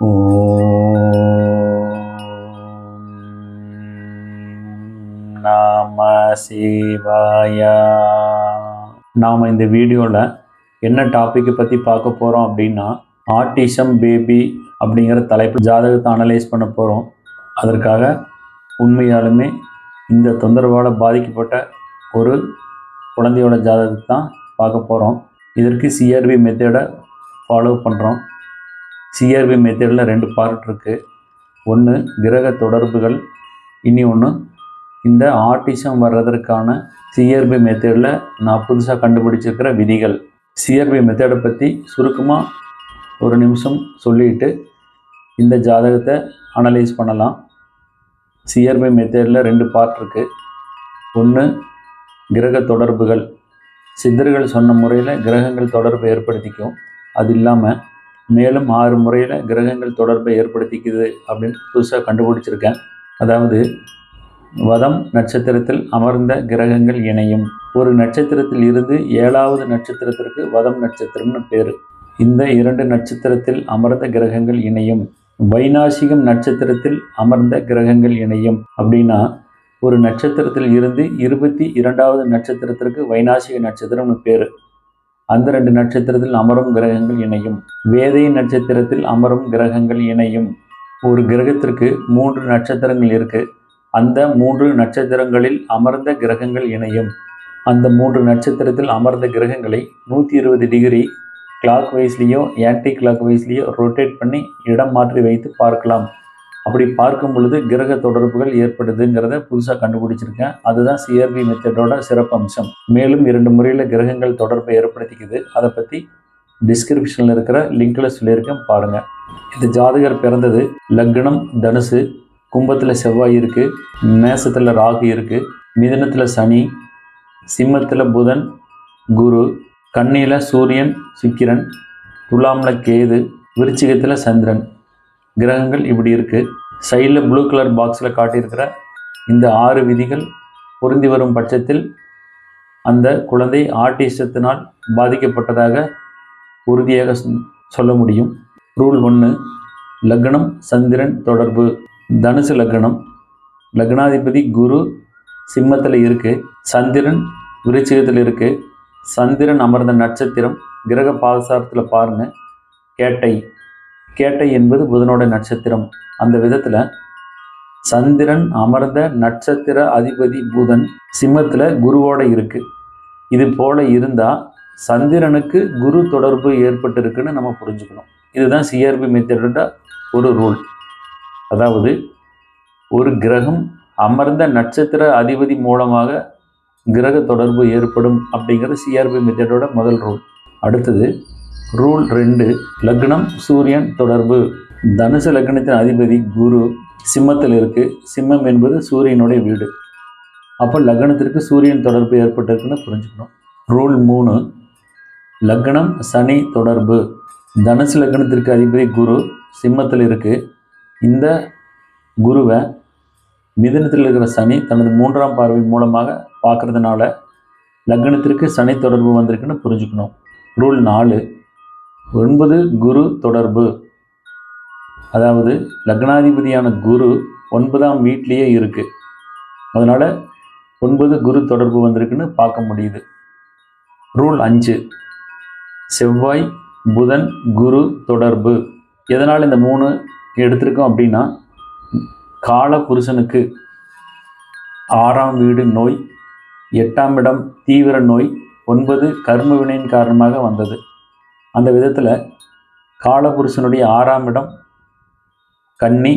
ஓம் நம சிவாய. நாம் இந்த வீடியோவில் என்ன டாப்பிக்கை பற்றி பார்க்க போகிறோம் அப்படின்னா ஆர்டிசம் பேபி அப்படிங்கிற தலைப்பு ஜாதகத்தை அனலைஸ் பண்ண போகிறோம் அதற்காக உண்மையாலுமே இந்த தொந்தரவால் பாதிக்கப்பட்ட ஒரு குழந்தையோட ஜாதகத்தை தான் பார்க்க போகிறோம் இதற்கு சிஆர்பி மெத்தேடை ஃபாலோ பண்ணுறோம் சிஆர்பி மெத்தடில் ரெண்டு பார்ட் இருக்குது ஒன்று கிரக தொடர்புகள் இனி ஒன்று இந்த ஆர்டிசம் வர்றதற்கான சிஆர்பி மெத்தடில் நான் புதுசாக கண்டுபிடிச்சிருக்கிற விதிகள். சிஆர்பி மெத்தடை பற்றி சுருக்கமாக ஒரு நிமிஷம் சொல்லிட்டு இந்த ஜாதகத்தை அனலைஸ் பண்ணலாம். சிஆர்பி மெத்தடில் ரெண்டு பார்ட் இருக்குது ஒன்று கிரக தொடர்புகள். சித்தர்கள் சொன்ன முறையில் கிரகங்கள் தொடர்பை ஏற்படுத்திக்கும். அது இல்லாமல் மேலும் ஆறு முறையில் கிரகங்கள் தொடர்பை ஏற்படுத்திக்குது அப்படின்னு புதுசாக கண்டுபிடிச்சிருக்கேன். அதாவது வதம் நட்சத்திரத்தில் அமர்ந்த கிரகங்கள் இணையும். ஒரு நட்சத்திரத்தில் இருந்து ஏழாவது நட்சத்திரத்திற்கு வதம் நட்சத்திரம்னு பேர். இந்த இரண்டு நட்சத்திரத்தில் அமர்ந்த கிரகங்கள் இணையும். வைநாசிகம் நட்சத்திரத்தில் அமர்ந்த கிரகங்கள் இணையும். அப்படின்னா ஒரு நட்சத்திரத்தில் இருந்து இருபத்தி இரண்டாவது நட்சத்திரத்திற்கு வைநாசிக நட்சத்திரம்னு பேர். அந்த ரெண்டு நட்சத்திரத்தில் அமரும் கிரகங்கள் இணையும். வேதை நட்சத்திரத்தில் அமரும் கிரகங்கள் இணையும். ஒரு கிரகத்திற்கு மூன்று நட்சத்திரங்கள் இருக்கு. அந்த மூன்று நட்சத்திரங்களில் அமர்ந்த கிரகங்கள் இணையும். அந்த மூன்று நட்சத்திரத்தில் அமர்ந்த கிரகங்களை நூற்றி இருபது டிகிரி கிளாக் வைஸ்லேயோ ஆன்டி கிளாக் வைஸ்லேயோ ரொட்டேட் பண்ணி இடம் மாற்றி வைத்து பார்க்கலாம். அப்படி பார்க்கும் பொழுது கிரக தொடர்புகள் ஏற்படுதுங்கிறத புதுசாக கண்டுபிடிச்சிருக்கேன். அதுதான் சிஆர்பி மெத்தடோட சிறப்பு அம்சம் மேலும் இரண்டு முறையில் கிரகங்கள் தொடர்பை ஏற்படுத்திக்குது. அதை பற்றி டிஸ்கிரிப்ஷனில் இருக்கிற லிங்கில் சொல்லியிருக்கேன். பாருங்கள் இந்த ஜாதகர் பிறந்தது. லக்னம் தனுசு. கும்பத்தில் செவ்வாய் இருக்குது மேசத்தில் ராகு இருக்குது மிதனத்தில் சனி. சிம்மத்தில் புதன் குரு. கண்ணியில் சூரியன் சுக்கிரன். துலாமில் கேது. விருச்சிகத்தில் சந்திரன். கிரகங்கள் இப்படி இருக்குது சைடில் ப்ளூ கலர் பாக்ஸில் காட்டியிருக்கிற இந்த ஆறு விதிகள் பொருந்தி வரும் பட்சத்தில் அந்த குழந்தை ஆர்டிஸ்டத்தினால் பாதிக்கப்பட்டதாக உறுதியாக சொல்ல முடியும். ரூல் ஒன்று லக்னம் சந்திரன் தொடர்பு. தனுசு லக்னம் லக்னாதிபதி குரு சிம்மத்தில் இருக்குது சந்திரன் விருச்சிகத்தில் இருக்குது சந்திரன் அமர்ந்த நட்சத்திரம் கிரக பாதசாரத்தில் பாருங்கள் கேட்டை. கேட்டை என்பது புதனோட நட்சத்திரம். அந்த விதத்தில் சந்திரன் அமர்ந்த நட்சத்திர அதிபதி புதன் சிம்மத்தில் குருவோட இருக்கு. இது போல இருந்தால் சந்திரனுக்கு குரு தொடர்பு ஏற்பட்டிருக்குன்னு நம்ம புரிஞ்சுக்கணும். இதுதான் சிஆர்பி மெத்தடோட ஒரு ரூல் அதாவது ஒரு கிரகம் அமர்ந்த நட்சத்திர அதிபதி மூலமாக கிரக தொடர்பு ஏற்படும் அப்படிங்கிறது சிஆர்பி மெத்தடோட முதல் ரூல் அடுத்தது ரூல் ரெண்டு லக்னம் சூரியன் தொடர்பு. தனுசு லக்னத்தின் அதிபதி குரு சிம்மத்தில் இருக்கு. சிம்மம் என்பது சூரியனுடைய வீடு. அப்போ லக்னத்திற்கு சூரியன் தொடர்பு ஏற்பட்டிருக்குன்னு புரிஞ்சுக்கணும். ரூல் மூணு லக்னம் சனி தொடர்பு. தனுசு லக்னத்திற்கு அதிபதி குரு சிம்மத்தில் இருக்கு. இந்த குருவை மிதனத்தில் இருக்கிற சனி தனது மூன்றாம் பார்வை மூலமாக பார்க்கறதுனால லக்னத்திற்கு சனி தொடர்பு வந்திருக்குன்னு புரிஞ்சுக்கணும். ரூல் நாலு ஒன்பது குரு தொடர்பு. அதாவது லக்னாதிபதியான குரு ஒன்பதாம் வீட்லேயே இருக்குது அதனால் ஒன்பது குரு தொடர்பு வந்திருக்குன்னு பார்க்க முடியுது. ரூல் அஞ்சு. செவ்வாய் புதன் குரு தொடர்பு. எதனால் இந்த மூணு எடுத்திருக்கோம் அப்படின்னா கால புருஷனுக்கு ஆறாம் வீடு நோய் எட்டாம் இடம் தீவிர நோய் ஒன்பது கர்ம வினையின் காரணமாக வந்தது. அந்த விதத்தில் காலபுருஷனுடைய ஆறாம் இடம் கன்னி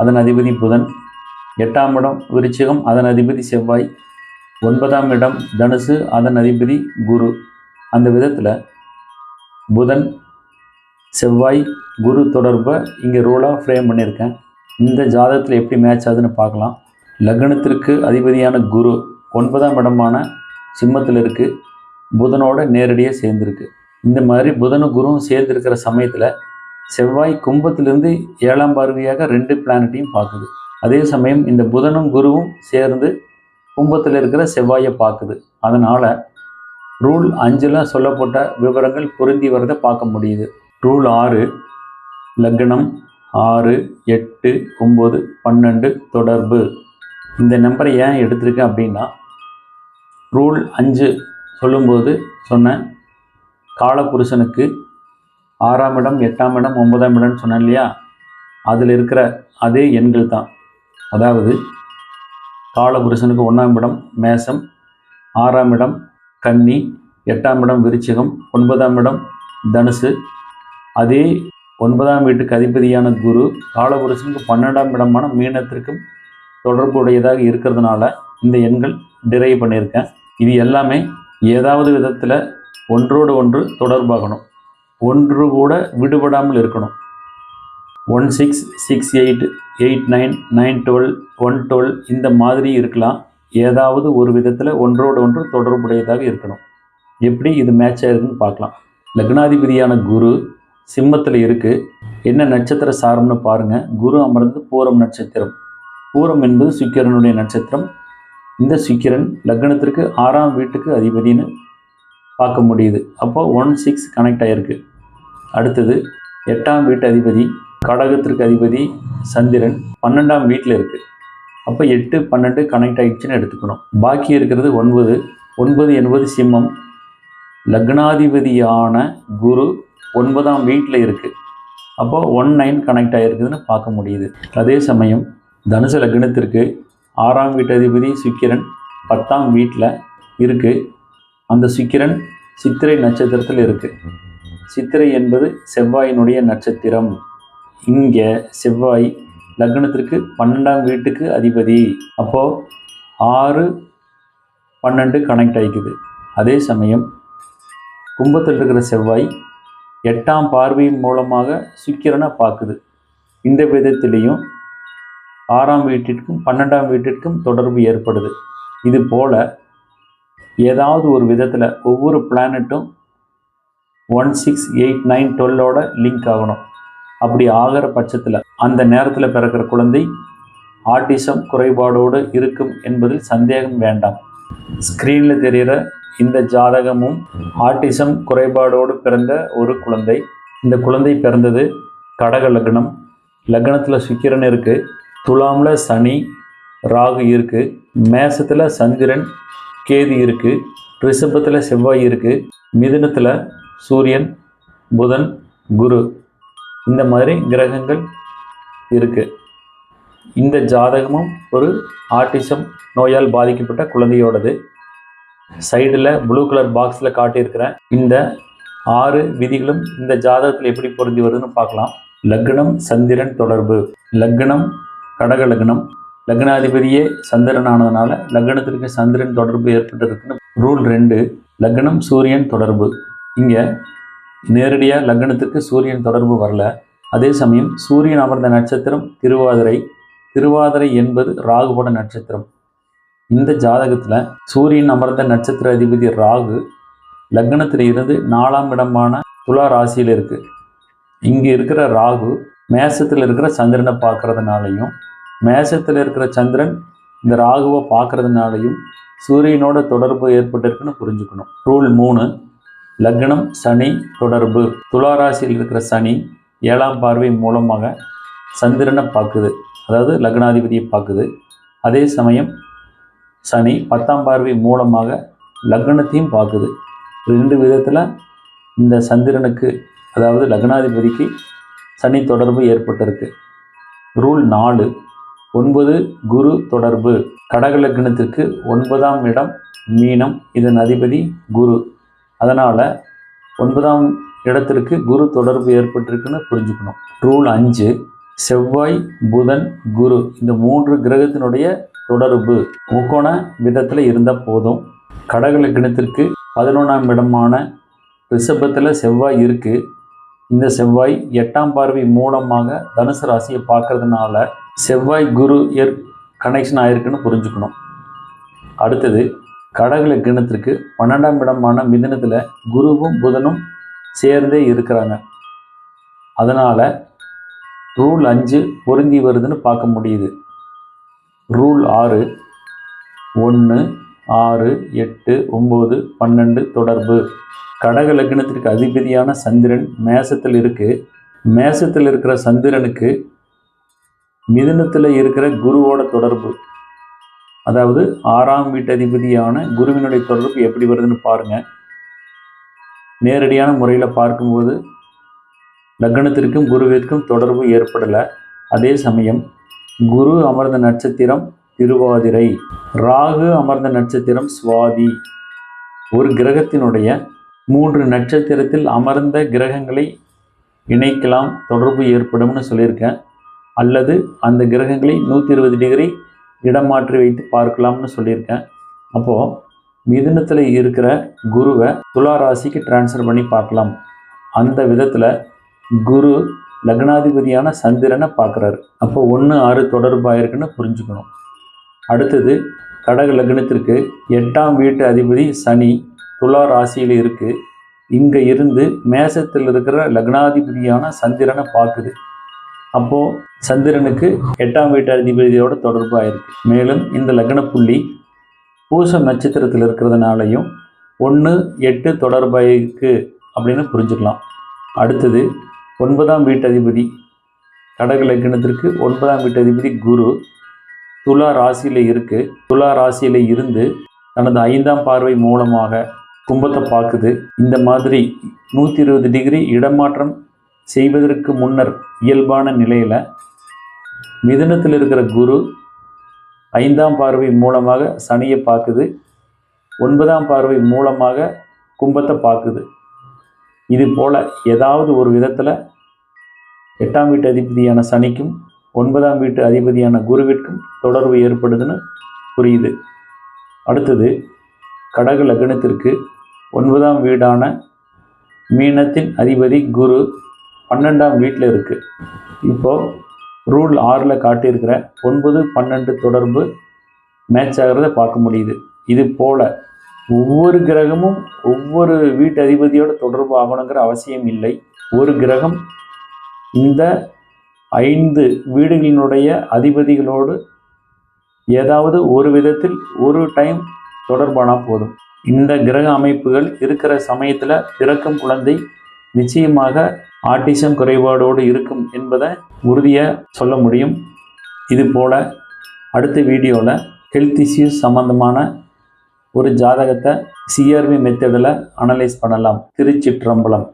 அதன் அதிபதி புதன். எட்டாம் இடம் விருச்சிகம் அதன் அதிபதி செவ்வாய். ஒன்பதாம் இடம் தனுசு அதன் அதிபதி குரு. அந்த விதத்தில் புதன் செவ்வாய் குரு தொடர்பை இங்கே ரூலாக ஃப்ரேம் பண்ணியிருக்கேன். இந்த ஜாதகத்தில் எப்படி மேட்ச் ஆகுதுன்னு பார்க்கலாம். லக்னத்திற்கு அதிபதியான குரு ஒன்பதாம் இடமான சிம்மத்தில் இருக்குது புதனோட நேரடியாக சேர்ந்துருக்கு. இந்த மாதிரி புதனும் குருவும் சேர்ந்திருக்கிற சமயத்தில் செவ்வாய் கும்பத்திலிருந்து ஏழாம் பார்வையாக ரெண்டு பிளானட்டையும் பார்க்குது. அதே சமயம் இந்த புதனும் குருவும் சேர்ந்து கும்பத்தில் இருக்கிற செவ்வாயை பார்க்குது. அதனால் ரூல் அஞ்சில் சொல்லப்பட்ட விவரங்கள் பொருந்தி வரதை பார்க்க முடியுது. ரூல் ஆறு லக்னம் ஆறு எட்டு ஒம்பது பன்னெண்டு தொடர்பு. இந்த நம்பரை ஏன் எடுத்திருக்கேன் அப்படின்னா ரூல் அஞ்சு சொல்லும்போது சொன்னேன் காலபுருஷனுக்கு ஆறாம் இடம் எட்டாம் இடம் ஒன்பதாம் இடம்னு சொன்னேன் இல்லையா? அதில் இருக்கிற அதே எண்கள் தான். அதாவது காலபுருஷனுக்கு ஒன்றாம் இடம் மேசம் ஆறாம் இடம் கன்னி எட்டாம் இடம் விருச்சிகம் ஒன்பதாம் இடம் தனுசு. அதே ஒன்பதாம் வீட்டுக்கு அதிபதியான குரு காலபுருஷனுக்கு பன்னெண்டாம் இடமான மீனத்திற்கும் தொடர்புடையதாக இருக்கிறதுனால இந்த எண்கள் டிரைவ் பண்ணியிருக்கேன். இது எல்லாமே ஏதாவது விதத்தில் ஒன்றோடு ஒன்று தொடர்பாகணும். ஒன்று கூட விடுபடாமல் இருக்கணும். One six six eight eight nine nine twelve one twelve இந்த மாதிரி இருக்கலாம். ஏதாவது ஒரு விதத்தில் ஒன்றோடு ஒன்று தொடர்புடையதாக இருக்கணும். எப்படி இது மேட்ச் ஆயிருக்குன்னு பார்க்கலாம். லக்னாதிபதியான குரு சிம்மத்தில் இருக்குது என்ன நட்சத்திர சாரம்னு பாருங்கள் குரு அமர்ந்து பூரம் நட்சத்திரம். பூரம் என்பது சுக்கிரனுடைய நட்சத்திரம். இந்த சுக்கிரன் லக்னத்திற்கு ஆறாம் வீட்டுக்கு அதிபதின்னு பார்க்க முடியுது. அப்போ ஒன் சிக்ஸ் கனெக்ட் ஆகிருக்கு அடுத்தது எட்டாம் வீட்டு அதிபதி கடகத்திற்கு அதிபதி சந்திரன் பன்னெண்டாம் வீட்டில் இருக்குது அப்போ எட்டு பன்னெண்டு கனெக்ட் ஆகிடுச்சுன்னு எடுத்துக்கணும். பாக்கி இருக்கிறது ஒன்பது. ஒன்பது என்பது சிம்மம். லக்னாதிபதியான குரு ஒன்பதாம் வீட்டில் இருக்குது அப்போ ஒன் நைன் கனெக்ட் ஆகிருக்குதுன்னு பார்க்க முடியுது. அதே சமயம் தனுசு லக்னத்திற்கு ஆறாம் வீட்டு அதிபதி சுக்கிரன் பத்தாம் வீட்டில் இருக்குது அந்த சுக்கிரன் சித்திரை நட்சத்திரத்தில் இருக்குது சித்திரை என்பது செவ்வாயினுடைய நட்சத்திரம். இங்கே செவ்வாய் லக்னத்திற்கு பன்னெண்டாம் வீட்டுக்கு அதிபதி. அப்போது ஆறு பன்னெண்டு கனெக்ட் ஆகிக்குது அதே சமயம் கும்பத்தில் இருக்கிற செவ்வாய் எட்டாம் பார்வையின் மூலமாக சுக்கிரனை பார்க்குது. இந்த விதத்திலையும் ஆறாம் வீட்டிற்கும் பன்னெண்டாம் வீட்டிற்கும் தொடர்பு ஏற்படுது. இது போல் ஏதாவது ஒரு விதத்தில் ஒவ்வொரு பிளானட்டும் ஒன் சிக்ஸ் எயிட் நைன் டுவெல்லோட லிங்க் ஆகணும். அப்படி ஆகிற பட்சத்தில் அந்த நேரத்தில் பிறக்கிற குழந்தை ஆட்டிசம் குறைபாடோடு இருக்கும் என்பதில் சந்தேகம் வேண்டாம். ஸ்க்ரீனில் தெரிகிற இந்த ஜாதகமும் ஆட்டிசம் குறைபாடோடு பிறந்த ஒரு குழந்தை. இந்த குழந்தை பிறந்தது கடக லக்னம். லக்னத்தில் சுக்கிரன் இருக்குது துலாமில் சனி ராகு இருக்குது மேசத்தில் சந்திரன் கேது இருக்குது ரிஷபத்தில் செவ்வாய் இருக்குது மிதுனத்தில் சூரியன் புதன் குரு. இந்த மாதிரி கிரகங்கள் இருக்குது இந்த ஜாதகமும் ஒரு ஆர்டிசம் நோயால் பாதிக்கப்பட்ட குழந்தையோடது. சைடில் ப்ளூ கலர் பாக்ஸில் காட்டியிருக்கிறேன். இந்த ஆறு விதிகளும் இந்த ஜாதகத்தில் எப்படி பொருந்தி வருதுன்னு பார்க்கலாம். லக்னம் சந்திரன் தொடர்பு. லக்னம் கடக லக்னம். லக்னாதிபதியே சந்திரன் ஆனதுனால லக்னத்திற்கு சந்திரன் தொடர்பு ஏற்பட்டிருக்குன்னு ரூல் ரெண்டு லக்னம் சூரியன் தொடர்பு. இங்கே நேரடியாக லக்னத்துக்கு சூரியன் தொடர்பு வரல. அதே சமயம் சூரியன் அமர்ந்த நட்சத்திரம் திருவாதிரை. திருவாதிரை என்பது ராகுபட நட்சத்திரம். இந்த ஜாதகத்தில் சூரியன் அமர்ந்த நட்சத்திர அதிபதி ராகு லக்னத்தில் இருந்து நாலாம் இடமான துலா ராசியில் இருக்குது இங்கே இருக்கிற ராகு மேசத்தில் இருக்கிற சந்திரனை பார்க்கறதுனாலையும் மேசத்தில் இருக்கிற சந்திரன் இந்த ராகுவை பார்க்கறதுனாலையும் சூரியனோட தொடர்பு ஏற்பட்டிருக்குன்னு புரிஞ்சுக்கணும். ரூல் மூணு லக்னம் சனி தொடர்பு. துளாராசியில் இருக்கிற சனி ஏழாம் பார்வை மூலமாக சந்திரனை பார்க்குது. அதாவது லக்னாதிபதியை பார்க்குது. அதே சமயம் சனி பத்தாம் பார்வை மூலமாக லக்னத்தையும் பார்க்குது. ரெண்டு விதத்தில் இந்த சந்திரனுக்கு அதாவது லக்னாதிபதிக்கு சனி தொடர்பு ஏற்பட்டிருக்கு. ரூல் நாலு ஒன்பது குரு தொடர்பு. கடக ஒன்பதாம் இடம் மீனம் இதன் அதிபதி குரு. அதனால் ஒன்பதாம் இடத்திற்கு குரு தொடர்பு ஏற்பட்டிருக்குன்னு புரிஞ்சுக்கணும். ரூல் அஞ்சு செவ்வாய் புதன் குரு இந்த மூன்று கிரகத்தினுடைய தொடர்பு. முக்கோண விதத்தில் இருந்தால் போதும். கடகலக்கணத்திற்கு பதினொன்றாம் இடமான ரிஷபத்தில் செவ்வாய் இருக்குது இந்த செவ்வாய் எட்டாம் பார்வை மூலமாக தனுசு ராசியை பார்க்கறதுனால செவ்வாய் குரு ஏற் கனெக்ஷன் ஆயிருக்குன்னு புரிஞ்சுக்கணும். அடுத்தது கடகுல கிணத்திற்கு பன்னெண்டாம் இடமான மிதனத்தில் குருவும் புதனும் சேர்ந்தே இருக்கிறாங்க. அதனால் ரூல் அஞ்சு பொருந்தி வருதுன்னு பார்க்க முடியுது. ரூல் ஆறு ஒன்று ஆறு எட்டு ஒம்பது பன்னெண்டு தொடர்பு. கடக லக்னத்திற்கு அதிபதியான சந்திரன் மேசத்தில் இருக்குது மேசத்தில் இருக்கிற சந்திரனுக்கு மிதுனத்தில் இருக்கிற குருவோட தொடர்பு. அதாவது ஆறாம் வீட்டு அதிபதியான குருவினுடைய தொடர்பு எப்படி வருதுன்னு பாருங்கள் நேரடியான முறையில் பார்க்கும்போது லக்னத்திற்கும் குருவிற்கும் தொடர்பு ஏற்படலை. அதே சமயம் குரு அமர்ந்த நட்சத்திரம் திருவாதிரை. ராகு அமர்ந்த நட்சத்திரம் சுவாதி. ஒரு கிரகத்தினுடைய மூன்று நட்சத்திரத்தில் அமர்ந்த கிரகங்களை இணைக்கலாம் தொடர்பு ஏற்படும்னு சொல்லியிருக்கேன். அல்லது அந்த கிரகங்களை நூற்றி இருபது டிகிரி இடம் மாற்றி வைத்து பார்க்கலாம்னு சொல்லியிருக்கேன். அப்போது மிதுனத்தில் இருக்கிற குருவை துலா ராசிக்கு ட்ரான்ஸ்ஃபர் பண்ணி பார்க்கலாம். அந்த விதத்தில் குரு லக்னாதிபதியான சந்திரனை பார்க்குறாரு. அப்போ ஒன்று ஆறு தொடர்பாக இருக்குன்னு புரிஞ்சுக்கணும். அடுத்தது கடக லக்னத்திற்கு எட்டாம் வீட்டு அதிபதி சனி. துலா ராசியில் இருக்குது இங்கே இருந்து மேசத்தில் இருக்கிற லக்னாதிபதியான சந்திரனை பார்க்குது. அப்போது சந்திரனுக்கு எட்டாம் வீட்டு அதிபதியோட தொடர்பு ஆயிருக்கு. மேலும் இந்த லக்ன புள்ளி பூசம் நட்சத்திரத்தில் இருக்கிறதுனாலையும் ஒன்று எட்டு தொடர்பாயிருக்கு அப்படின்னு புரிஞ்சுக்கலாம். அடுத்தது ஒன்பதாம் வீட்டு அதிபதி. கடக லக்னத்திற்கு ஒன்பதாம் வீட்டு அதிபதி குரு. துலா ராசியில் இருக்கு. துலா ராசியில் இருந்து தனது ஐந்தாம் பார்வை மூலமாக கும்பத்தை பார்க்குது. இந்த மாதிரி நூற்றி இருபது டிகிரி இடமாற்றம் செய்வதற்கு முன்னர் இயல்பான நிலையில் மிதனத்தில் இருக்கிற குரு ஐந்தாம் பார்வை மூலமாக சனியை பார்க்குது. ஒன்பதாம் பார்வை மூலமாக கும்பத்தை பார்க்குது. இது போல் ஏதாவது ஒரு விதத்தில் எட்டாம் வீட்டு அதிபதியான சனிக்கும் ஒன்பதாம் வீட்டு அதிபதியான குருவிற்கும் தொடர்பு ஏற்படுதுன்னு புரியுது. அடுத்தது கடக லக்னத்திற்கு ஒன்பதாம் வீடான மீனத்தின் அதிபதி குரு பன்னெண்டாம் வீட்டில் இருக்குது இப்போது ரூல் ஆறில் காட்டியிருக்கிற ஒன்பது பன்னெண்டு தொடர்பு மேட்ச் ஆகிறத பார்க்க முடியுது. இது போல் ஒவ்வொரு கிரகமும் ஒவ்வொரு வீட்டு அதிபதியோட தொடர்பு ஆகணுங்கிற அவசியம் இல்லை. ஒரு கிரகம் இந்த ஐந்து வீடுகளினுடைய அதிபதிகளோடு ஏதாவது ஒரு விதத்தில் ஒரு டைம் தொடர்பானால் போதும். இந்த கிரக அமைப்புகள் இருக்கிற சமயத்தில் பிறக்கும் குழந்தை நிச்சயமாக ஆட்டிசம் குறைபாடோடு இருக்கும் என்பதை உறுதியாக சொல்ல முடியும். இது போல் அடுத்த வீடியோவில் ஹெல்த் இஷ்யூஸ் சம்மந்தமான ஒரு ஜாதகத்தை சிஆர்பி மெத்தடில் அனலைஸ் பண்ணலாம். திருச்சிற்றம்பலம்.